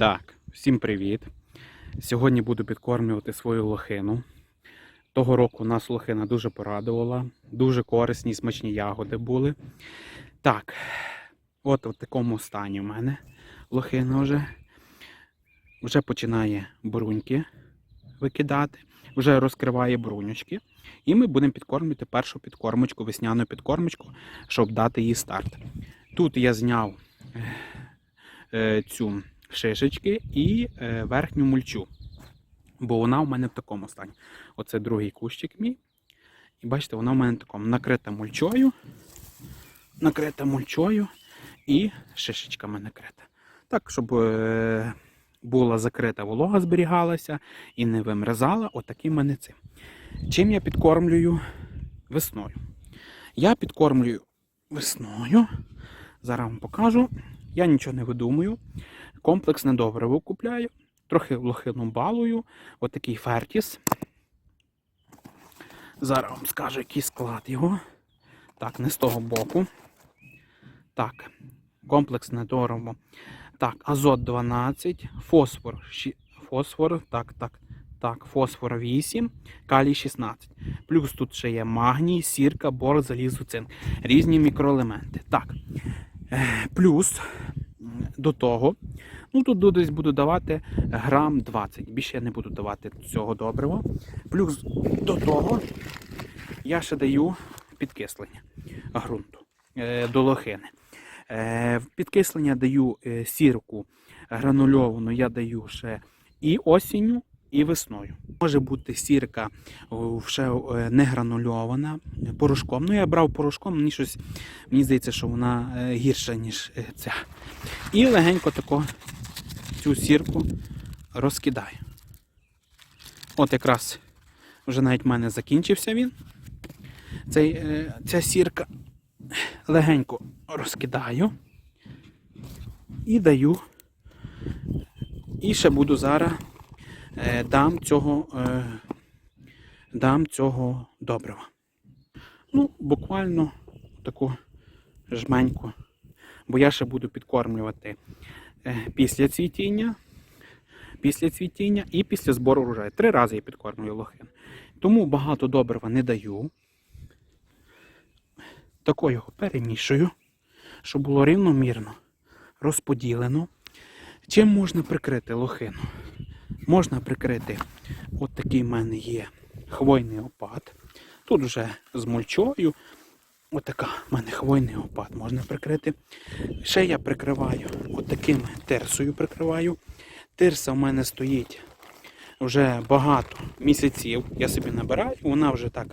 Так, всім привіт. Сьогодні буду підкормлювати свою лохину. Того року нас лохина дуже порадувала, дуже корисні, смачні ягоди були. Так, от в такому стані в мене лохина вже. Вже починає бруньки викидати, вже розкриває брунючки. І ми будемо підкормити першу підкормочку, весняну підкормочку, щоб дати їй старт. Тут я зняв е, цю шишечки і е, верхню мульчу. Бо вона в мене в такому стані. Оце другий кущик мій. І бачите, вона в мене в такому накрита мульчою. Накрита мульчою і шишечками накрита. Так, щоб е, була закрита волога, зберігалася і не вимерзала. Отакий мене цим. Чим я підкормлюю весною? Я підкормлюю весною. Зараз вам покажу. Я нічого не видумую. Комплексне добриво купляю. Трохи лохину балую. Отакий фертіс. Зараз вам скажу, який склад його. Так, не з того боку. Так, комплексне добриво. Так, азот 12, фосфор, фосфор, так, так, так, фосфор 8, калій 16. Плюс тут ще є магній, сірка, бор, залізо, цинк. Різні мікроелементи. Так. е, Плюс до того, ну тут десь буду давати грам 20. Більше я не буду давати цього добрива. Плюс до того я ще даю підкислення ґрунту е, до лохини. Е, в підкислення даю е, сірку гранульовану, я даю ще і осінню, і весною. Може бути сірка ще е, не гранульована порошком. Ну, я брав порошком, мені щось мені здається, що вона е, гірша, ніж е, ця. І легенько тако цю сірку розкидаю. От якраз вже навіть в мене закінчився він. Цей, ця сірка легенько розкидаю і даю. І ще буду зараз дам цього, е, дам цього добрива. Ну, буквально таку жменьку. Бо я ще буду підкормлювати е, після цвітіння, після цвітіння і після збору врожаю. Три рази я підкормлюю лохин. Тому багато добрива не даю. Тако його перемішую, щоб було рівномірно розподілено. Чим можна прикрити лохину? Можна прикрити, от такий в мене є хвойний опад. Тут вже з мульчою. Отака в мене хвойний опад можна прикрити. Ще я прикриваю от таким терсою прикриваю. Тирса в мене стоїть вже багато місяців. Я собі набираю, вона вже так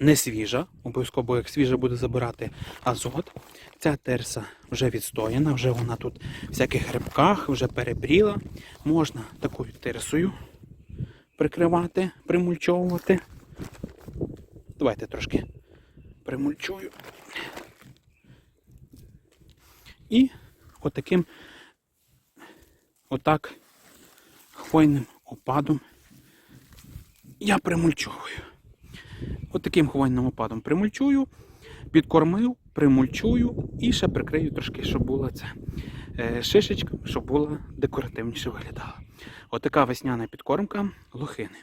не свіжа. Обов'язково, бо як свіжа буде забирати азот. Ця терса вже відстояна, вже вона тут в всяких грибках, вже перебріла. Можна такою терсою прикривати, примульчовувати. Давайте трошки примульчую. І отаким, отак хвойним опадом я примульчовую. Отаким хвойним опадом примульчую, підкормив, примульчую і ще прикрию трошки, щоб була ця е, шишечка, щоб була декоративніше виглядала. Отака весняна підкормка лохини.